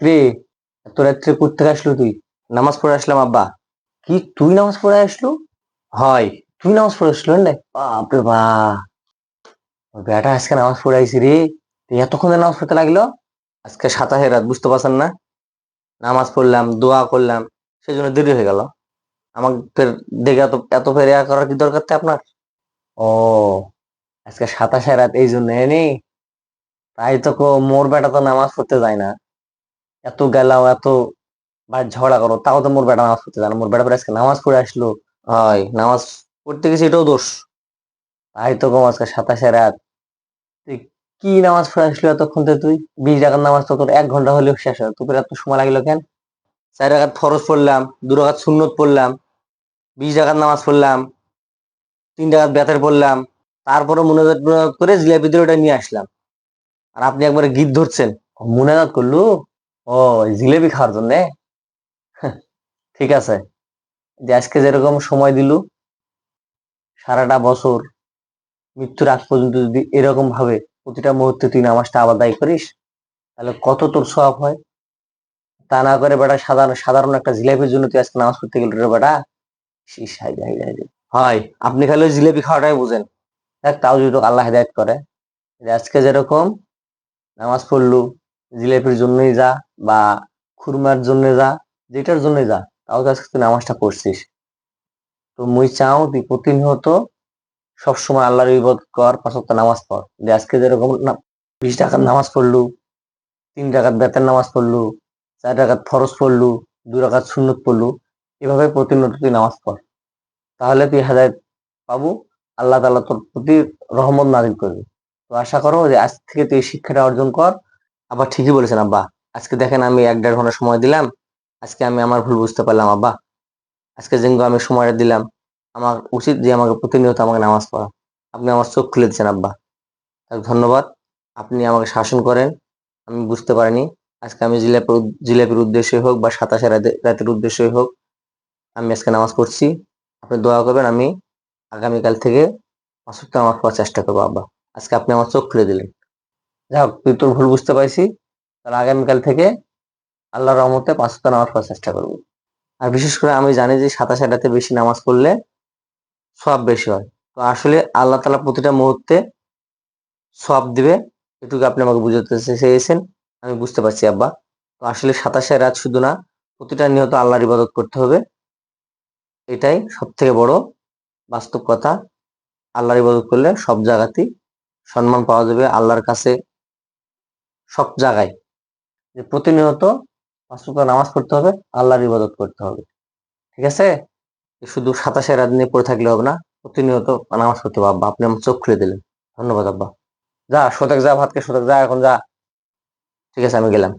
রে, এত রাত্রে করতে আসলো তুই? নামাজ পড়ে আসলাম, আব্বা। কি, তুই নামাজ পড়ে আসলো? হয়, তুই নামাজ পড়ে আসলো বাপরে বা। বেটা আজকে নামাজ পড়ে আইসি রে। এতক্ষণ নামাজ পড়তে লাগল? আজকে সাতাশে রাত, বুঝতে পারছেন না? নামাজ পড়লাম, দোয়া করলাম সেই জন্য দেরি হয়ে গেল। আমাকে দেখে এত এত ফেরিয়া করার কি দরকার আপনার? ও, আজকে সাতাশে রাত, এই জন্য এনি তাই তো মোর বেটা তো নামাজ পড়তে যায় না। এত গেলাও এত ভাই ঝগড়া করো তাও তো মোর বেটা নামাজ পড়তে যায় না। মোর বেটা আজকে নামাজ পড়ে আসলো। হয়, নামাজ পড়তে গেছি এটাও দোষ। তাই তো কম আজকে সাতাশে রাত। তুই কি নামাজ পড়ে আসলো এতক্ষণ থেকে তুই? বিশ টাকার নামাজ তো তোর এক ঘণ্টা হলেও শেষ হয়। তোর এত সময় লাগল কেন? চার রাখাত ফরজ পড়লাম, দু রাখাত সুন্নত পড়লাম, বিশ টাকার নামাজ পড়লাম, তিন টাকার বেতের পড়লাম তারপরে মুনাজাত করে জিলাপি দিয়ে ওটা নিয়ে আসলাম। আর আপনি একবারে গীত ধরছেন। মুনাজাত করলু? ও জিলেবি খাওয়ার জন্য? ঠিক আছে। যে আজকে যেরকম সময় দিলু, সারাটা বছর, মৃত্যুর আগ পর্যন্ত যদি এরকম ভাবে প্রতিটা মুহূর্তে তুই নামাজটা আবার দায়ী করিস, তাহলে কত তোর সব হয়? তা না করে বেটা সাধারণ সাধারণ একটা জিলাপির জন্য তুই আজকে নামাজ পড়তে গেল রে বেটা। হাই হয় আপনি খালি ওই জিলেপি খাওয়াটাই বুঝেন। দেখ, তাও যদি আল্লাহ হেদায়ত করে। আজকে যেরকম নামাজ পড়লু জিলেপির জন্যই যা বা খুরমার জন্য যা, যেটার জন্যই যা, তাও তো আজকে তুই নামাজটা পড়ছিস। তো মুই চাও তুই প্রতিনিয়ত সবসময় আল্লাহর ইবাদ কর, পাঁচ ওয়াক্ত নামাজ পড়। যে আজকে যেরকম বিশ টাকার নামাজ পড়লু, তিন টাকার বেতের নামাজ পড়লু, চার টাকার ফরজ পড়লু, দু টাকার সুন্নত পড়লু, এভাবে প্রতিনিয়ত তুই নামাজ পড়। তাহলে তুই হেদায়ত পাবো, আল্লাহ তাআলা তোর প্রতি রহমত নাজিল করবে। তো আশা করো যে আজ থেকে তুই শিক্ষাটা অর্জন কর আবার ঠিকই বলেছেন আব্বা। আজকে দেখেন আমি এক দেড় ঘণ্টা সময় দিলাম। আজকে আমি আমার ভুল বুঝতে পারলাম আব্বা। আজকে যেগুলো আমি সময়টা দিলাম, আমার উচিত যে আমাকে প্রতিনিয়ত আমাকে নামাজ পড়া। আপনি আমার চোখ খুলে দিচ্ছেন আব্বা। ধন্যবাদ। আপনি আমাকে শাসন করেন, আমি বুঝতে পারিনি। আজকে আমি জিলাপির জিলাপির উদ্দেশ্যে হোক বা সাতাশে রাতে- রাতের উদ্দেশ্যে হোক, আমি আজকে নামাজ পড়ছি। আপনি দোয়া করবেন, আমি আগামীকাল থেকে ওয়াক্ত নামাজ পড়ার চেষ্টা করব আব্বা। আজকে আপনি আমার চোখ খুলে দিলেন। যাই হোক তুই তোর ভুল বুঝতে পারছি। তাহলে আগামীকাল থেকে আল্লাহর রহমতে পাঁচ ওয়াক্ত নামাজ পড়ার চেষ্টা করব। আর বিশেষ করে আমি জানি যে সাতাশ রাতে বেশি নামাজ পড়লে সব বেশি হয়। তো আসলে আল্লাহ তালা প্রতিটা মুহূর্তে সব দিবে, এটুকু আপনি আমাকে বুঝাতে চেয়েছেন। আমি বুঝতে পারছি, আব্বা। তো আসলে সাতাশে রাত শুধু না, প্রতিটা নিহত আল্লাহর ইবাদত করতে হবে। এটাই সব থেকে বড় বাস্তব কথা। আল্লাহর ইবাদত করলে সব জায়গাতেই সম্মান পাওয়া যাবে, আল্লাহর কাছে সব জায়গায়। যে প্রতিনিয়ত পাঁচ নামাজ পড়তে হবে, আল্লাহর ইবাদত করতে হবে। ঠিক আছে? শুধু সাতাশে রাত নিয়ে পড়ে থাকলে হবে না, প্রতিনিয়ত নামাজ পড়তে হবে। আব্বা, আপনি আমার চোখ খুলে দিলেন। ধন্যবাদ, আব্বা। যা, শতক যা, ভাতকে শতক যা, এখন যা। ঠিক আছে, আমি গেলাম।